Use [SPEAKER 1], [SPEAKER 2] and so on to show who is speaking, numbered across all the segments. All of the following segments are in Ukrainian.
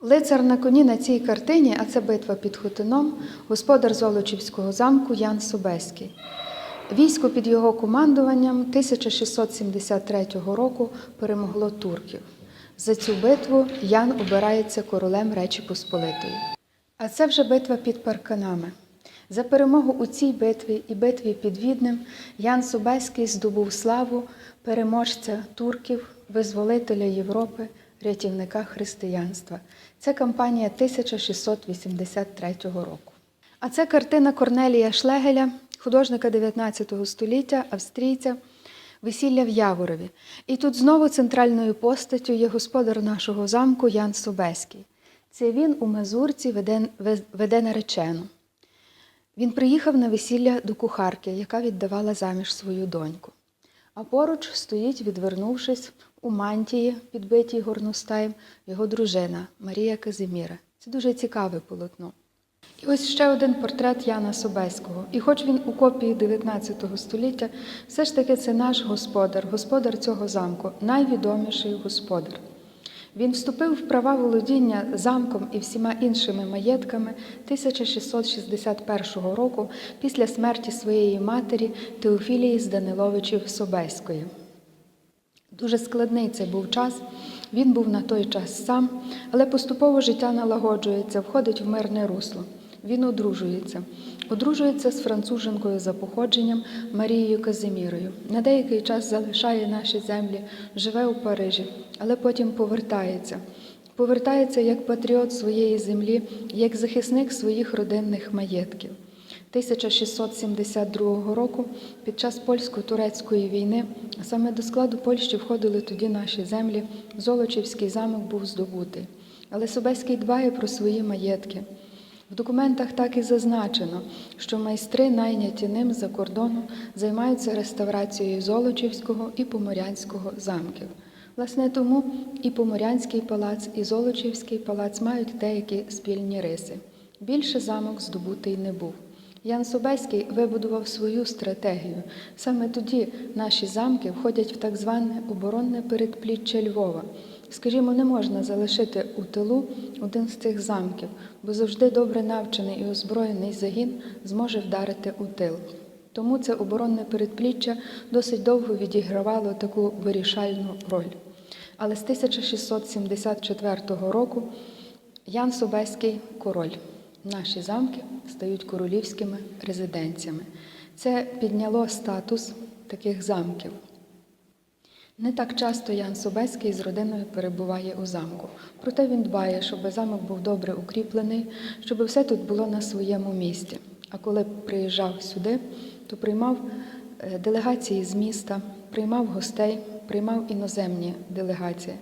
[SPEAKER 1] Лицар на коні на цій картині, а це битва під Хотином, господар Золочівського замку Ян Собеський. Військо під його командуванням 1673 року перемогло турків. За цю битву Ян обирається королем Речі Посполитої. А це вже битва під Парканами. За перемогу у цій битві і битві під Віднем Ян Собеський здобув славу переможця турків, визволителя Європи, рятівника християнства. Це кампанія 1683 року. А це картина Корнелія Шлегеля, художника 19 століття, австрійця, весілля в Яворові. І тут знову центральною постаттю є господар нашого замку Ян Собеський. Це він у Мазурці веде, веде наречену. Він приїхав на весілля до кухарки, яка віддавала заміж свою доньку. А поруч стоїть, відвернувшись у мантії, підбитій горностаєм, його дружина Марія Казиміра. Це дуже цікаве полотно. І ось ще один портрет Яна Собеського. І хоч він у копії 19 століття, все ж таки це наш господар, господар цього замку, найвідоміший господар. Він вступив в права володіння замком і всіма іншими маєтками 1661 року після смерті своєї матері Теофілії з Даниловичів Собеської. Дуже складний це був час. Він був на той час сам, але поступово життя налагоджується, входить в мирне русло. Він одружується. Одружується з француженкою за походженням Марією Казимірою. На деякий час залишає наші землі, живе у Парижі, але потім повертається. Повертається як патріот своєї землі, як захисник своїх родинних маєтків. 1672 року під час польсько-турецької війни, саме до складу Польщі входили тоді наші землі, Золочівський замок був здобутий. Але Собеський дбає про свої маєтки. В документах так і зазначено, що майстри, найняті ним за кордону, займаються реставрацією Золочівського і Поморянського замків. Власне, тому і Поморянський палац, і Золочівський палац мають деякі спільні риси. Більше замок здобутий не був. Ян Собеський вибудував свою стратегію. Саме тоді наші замки входять в так зване оборонне передпліччя Львова. Скажімо, не можна залишити у тилу один з цих замків, бо завжди добре навчений і озброєний загін зможе вдарити у тил. Тому це оборонне передпліччя досить довго відігравало таку вирішальну роль. Але з 1674 року Ян Собеський король. Наші замки стають королівськими резиденціями. Це підняло статус таких замків. Не так часто Ян Собеський з родиною перебуває у замку. Проте він дбає, щоб замок був добре укріплений, щоб все тут було на своєму місці. А коли приїжджав сюди, то приймав е, делегації з міста, приймав гостей, приймав іноземні делегації.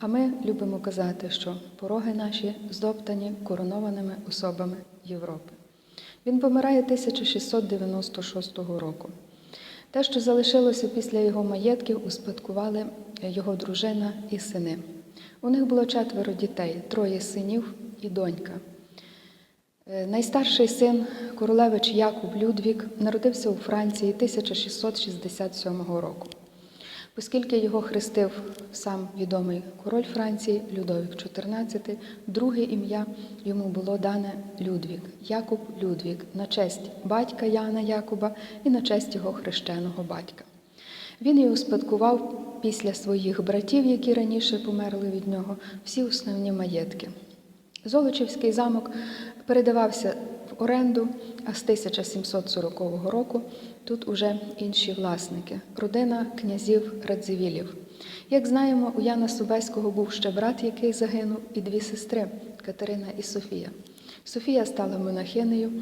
[SPEAKER 1] А ми любимо казати, що пороги наші здоптані коронованими особами Європи. Він помирає 1696 року. Те, що залишилося після його маєтків, успадкували його дружина і сини. У них було четверо дітей, троє синів і донька. Е, Найстарший син, королевич Якуб Людвік, народився у Франції 1667 року. Оскільки його хрестив сам відомий король Франції Людовік XIV, друге ім'я йому було дане Людвік, Якуб Людвік, на честь батька Яна Якуба і на честь його хрещеного батька. Він і успадкував після своїх братів, які раніше померли від нього, всі основні маєтки. Золочівський замок передавався оренду, а з 1740 року тут уже інші власники, родина князів Радзивілів. Як знаємо, у Яна Собеського був ще брат, який загинув, і дві сестри Катерина і Софія. Софія стала монахинею.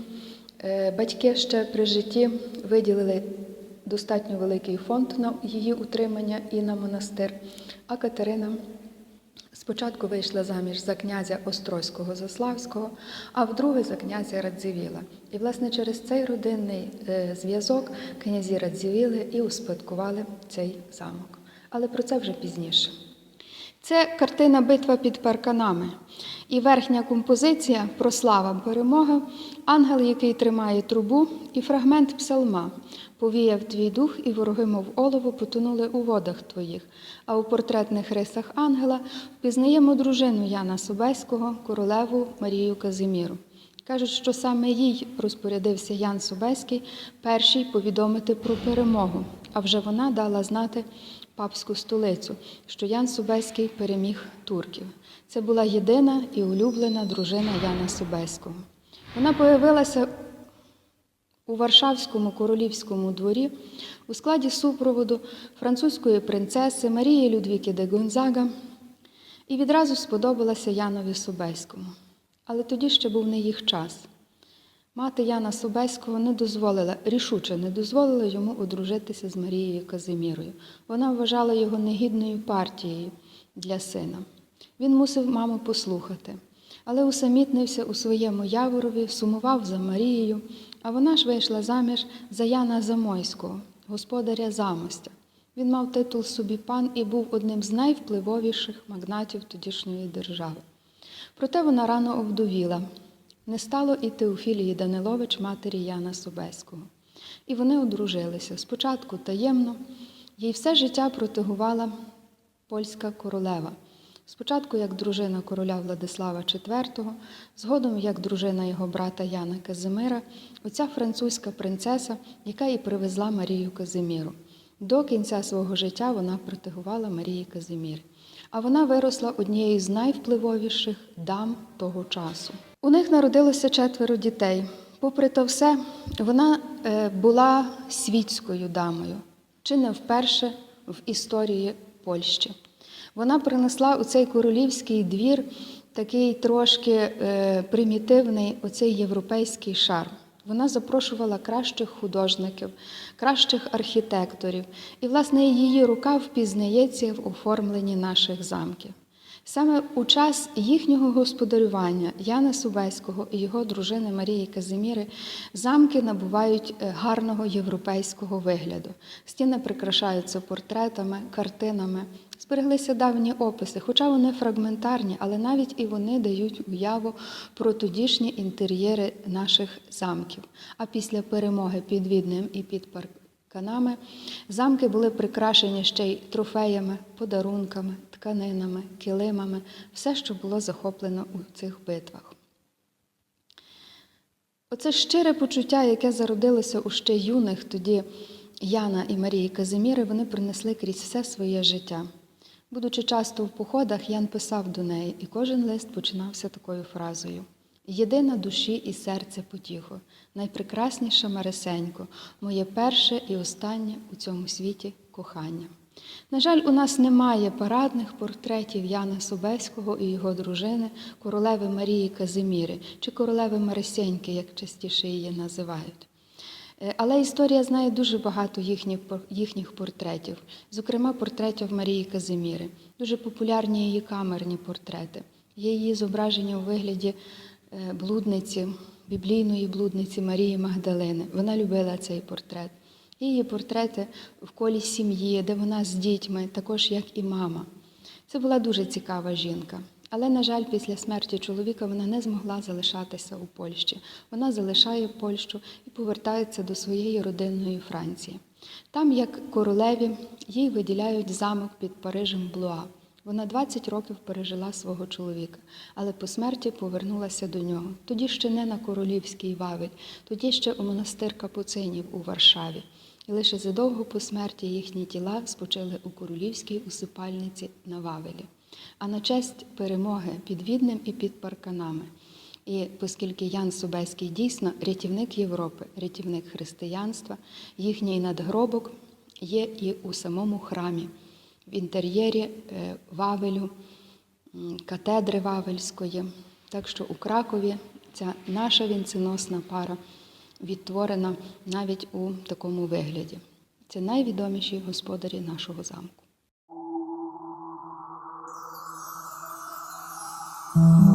[SPEAKER 1] Е, Батьки ще при житті виділили достатньо великий фонд на її утримання і на монастир, а Катерина Спочатку вийшла заміж за князя Острозького Заславського, а вдруге за князя Радзивіла. І, власне, через цей родинний е, зв'язок князі Радзивіли і успадкували цей замок. Але про це вже пізніше. Це картина Битва під парканами. І верхня композиція Прослава перемоги, ангел, який тримає трубу, і фрагмент псалма. Повіяв твій дух, і вороги, мов олово, потонули у водах твоїх. А у портретних рисах ангела впізнаємо дружину Яна Собеського, королеву Марію Казиміру. Кажуть, що саме їй розпорядився Ян Собеський перший повідомити про перемогу, а вже вона дала знати папську столицю, що Ян Собеський переміг турків. Це була єдина і улюблена дружина Яна Собеського. Вона появилася у Варшавському королівському дворі у складі супроводу французької принцеси Марії Людвіки де Гонзага і відразу сподобалася Янові Собеському. Але тоді ще був не їх час. Мати Яна Собеського не дозволила, рішуче не дозволила йому одружитися з Марією Казимірою. Вона вважала його негідною партією для сина. Він мусив маму послухати, але усамітнився у своєму яворові, сумував за Марією, а вона ж вийшла заміж за Яна Замойського, господаря замостя. Він мав титул собі пан і був одним з найвпливовіших магнатів тодішньої держави. Проте вона рано овдовіла. Не стало і Теофілії Данилович, матері Яна Собеського. І вони одружилися. Спочатку таємно, їй все життя протигувала польська королева. Спочатку як дружина короля Владислава IV, згодом як дружина його брата Яна Казимира, оця французька принцеса, яка і привезла Марію Казиміру. До кінця свого життя вона протигувала Марії Казимірі. А вона виросла однією з найвпливовіших дам того часу. У них народилося четверо дітей. Попри то все, вона е, була світською дамою, чи не вперше в історії Польщі. Вона принесла у цей королівський двір такий трошки е, примітивний оцей європейський шарм. Вона запрошувала кращих художників, кращих архітекторів, і, власне, її рука впізнається в оформленні наших замків. Саме у час їхнього господарювання Яна Субеського і його дружини Марії Казиміри замки набувають е, гарного європейського вигляду. Стіни прикрашаються портретами, картинами. Збереглися давні описи, хоча вони фрагментарні, але навіть і вони дають уяву про тодішні інтер'єри наших замків. А після перемоги під Віднем і під парканами замки були прикрашені ще й трофеями, подарунками, тканинами, килимами, все, що було захоплено у цих битвах. Оце щире почуття, яке зародилося у ще юних тоді Яна і Марії Казиміри, вони принесли крізь все своє життя. Будучи часто в походах, Ян писав до неї, і кожен лист починався такою фразою: Єдина душі і серце потіхо, найпрекрасніша Марисенько, моє перше і останнє у цьому світі кохання. На жаль, у нас немає парадних портретів Яна Собеського і його дружини, королеви Марії Казиміри чи королеви Марисеньки, як частіше її називають. Е, Але історія знає дуже багато їхніх, їхніх портретів, зокрема портретів Марії Казиміри. Дуже популярні її камерні портрети. Є її зображення у вигляді е, блудниці, біблійної блудниці Марії Магдалини. Вона любила цей портрет. Її портрети в колі сім'ї, де вона з дітьми, також як і мама. Це була дуже цікава жінка. Але, на жаль, після смерті чоловіка вона не змогла залишатися у Польщі. Вона залишає Польщу і повертається до своєї родинної Франції. Там, як королеві, їй виділяють замок під Парижем Блуа. Вона 20 років пережила свого чоловіка, але по смерті повернулася до нього. Тоді ще не на королівський Вавель, тоді ще у монастир Капуцинів у Варшаві. І лише задовго по смерті їхні тіла спочили у королівській усипальниці на Вавелі. А на честь перемоги під Віднем і під парканами. І оскільки Ян Собеський дійсно рятівник Європи, рятівник християнства, їхній надгробок є і у самому храмі, в інтер'єрі е, Вавелю, катедри Вавельської. Так що у Кракові ця наша вінценосна пара відтворена навіть у такому вигляді. Це найвідоміші господарі нашого замку.
[SPEAKER 2] Oh.